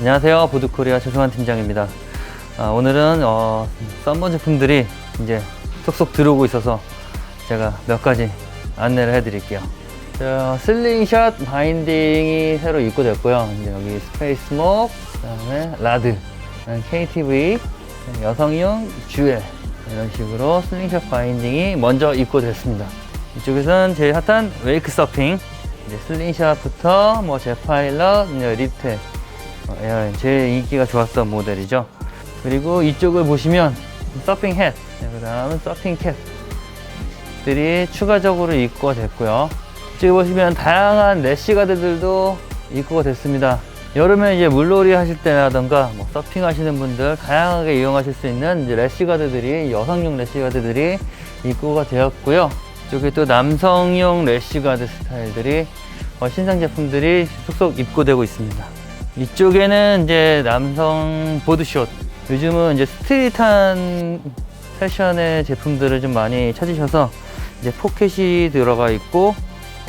안녕하세요. 보드코리아 최승환 팀장입니다. 아, 오늘은 어, 썬번 제품들이 이제 쏙쏙 들어오고 있어서 제가 몇 가지 안내를 해드릴게요. 자, 슬링샷 바인딩이 새로 입고됐고요. 이제 여기 스페이스 목, 그다음에 라드, KTV, 여성용 듀엘 이런 식으로 슬링샷 바인딩이 먼저 입고됐습니다. 이쪽에서는 제일 핫한 웨이크 서핑, 이제 슬링샷부터 뭐 제파일럿, 리테 어, 예, 제일 인기가 좋았던 모델이죠. 그리고 이쪽을 보시면 서핑 햇, 그 다음은 서핑 캡들이 추가적으로 입고가 됐고요. 이쪽에 보시면 다양한 래시 가드들도 입고가 됐습니다. 여름에 이제 물놀이 하실 때라던가 뭐 서핑 하시는 분들 다양하게 이용하실 수 있는 이제 래시 가드들이 여성용 래시 가드들이 입고가 되었고요. 이쪽에 또 남성용 래시 가드 스타일들이 어, 신상 제품들이 속속 입고되고 있습니다. 이쪽에는 이제 남성 보드숏. 요즘은 이제 스트릿한 패션의 제품들을 좀 많이 찾으셔서 이제 포켓이 들어가 있고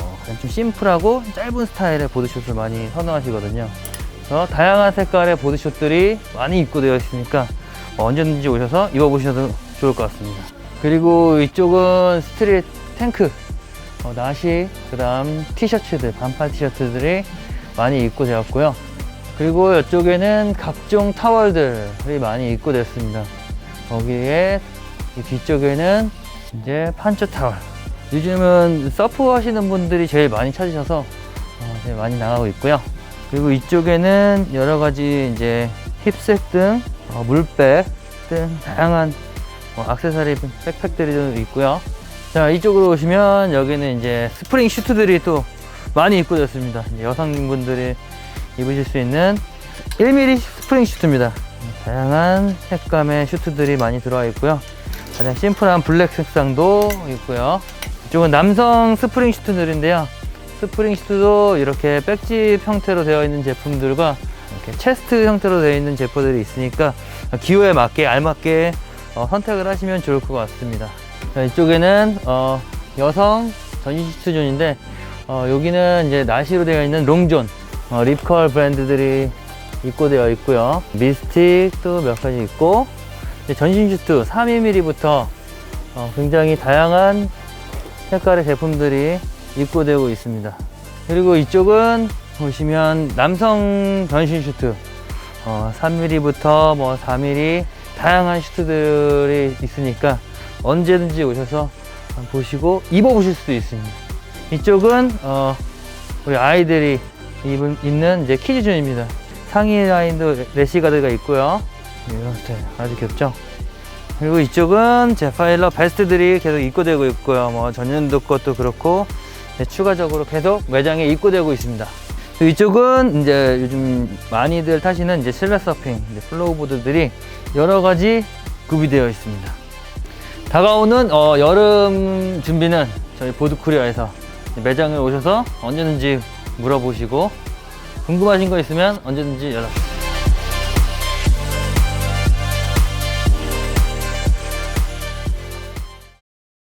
어, 그냥 좀 심플하고 짧은 스타일의 보드숏을 많이 선호하시거든요. 그래서 다양한 색깔의 보드숏들이 많이 입고되어 있으니까 어, 언제든지 오셔서 입어보셔도 좋을 것 같습니다. 그리고 이쪽은 스트릿 탱크, 어, 나시, 그 다음 티셔츠들, 반팔 티셔츠들이 많이 입고 되었고요. 그리고 이쪽에는 각종 타월들이 많이 입고됐습니다. 거기에 이 뒤쪽에는 이제 판초 타월. 요즘은 서프 하시는 분들이 제일 많이 찾으셔서 어, 제일 많이 나가고 있고요. 그리고 이쪽에는 여러 가지 이제 힙색 등 어, 물백 등 다양한 어, 액세서리 백팩들이 좀 있고요. 자 이쪽으로 오시면 여기는 이제 스프링 슈트들이 또 많이 입고됐습니다. 여성분들이 입으실 수 있는 1mm 스프링 슈트입니다. 다양한 색감의 슈트들이 많이 들어와 있고요. 가장 심플한 블랙 색상도 있고요. 이쪽은 남성 스프링 슈트들인데요. 스프링 슈트도 이렇게 백지 형태로 되어 있는 제품들과 이렇게 체스트 형태로 되어 있는 제품들이 있으니까 기호에 맞게 알맞게 어, 선택을 하시면 좋을 것 같습니다. 자, 이쪽에는 어, 여성 전신 슈트 존인데 어, 여기는 이제 나시로 되어 있는 롱존 어, 립컬 브랜드들이 입고되어 있고요. 미스틱도 몇 가지 있고 전신 슈트 3mm부터 어, 굉장히 다양한 색깔의 제품들이 입고되고 있습니다. 그리고 이쪽은 보시면 남성 전신 슈트 어, 3mm부터 뭐 4mm 다양한 슈트들이 있으니까 언제든지 오셔서 보시고 입어보실 수도 있습니다. 이쪽은 어, 우리 아이들이 입은, 입는 이제 키즈존입니다. 상의 라인도 레시가드가 있고요. 이런 스타일 아주 귀엽죠? 그리고 이쪽은 제파일러 베스트들이 계속 입고되고 있고요. 뭐 전년도 것도 그렇고 네, 추가적으로 계속 매장에 입고되고 있습니다. 이쪽은 이제 요즘 많이들 타시는 이제 실내 서핑, 이제 플로우 보드들이 여러 가지 구비되어 있습니다. 다가오는 어, 여름 준비는 저희 보드 코리아에서 매장에 오셔서 언제든지 물어보시고 궁금하신 거 있으면 언제든지 연락 주세요.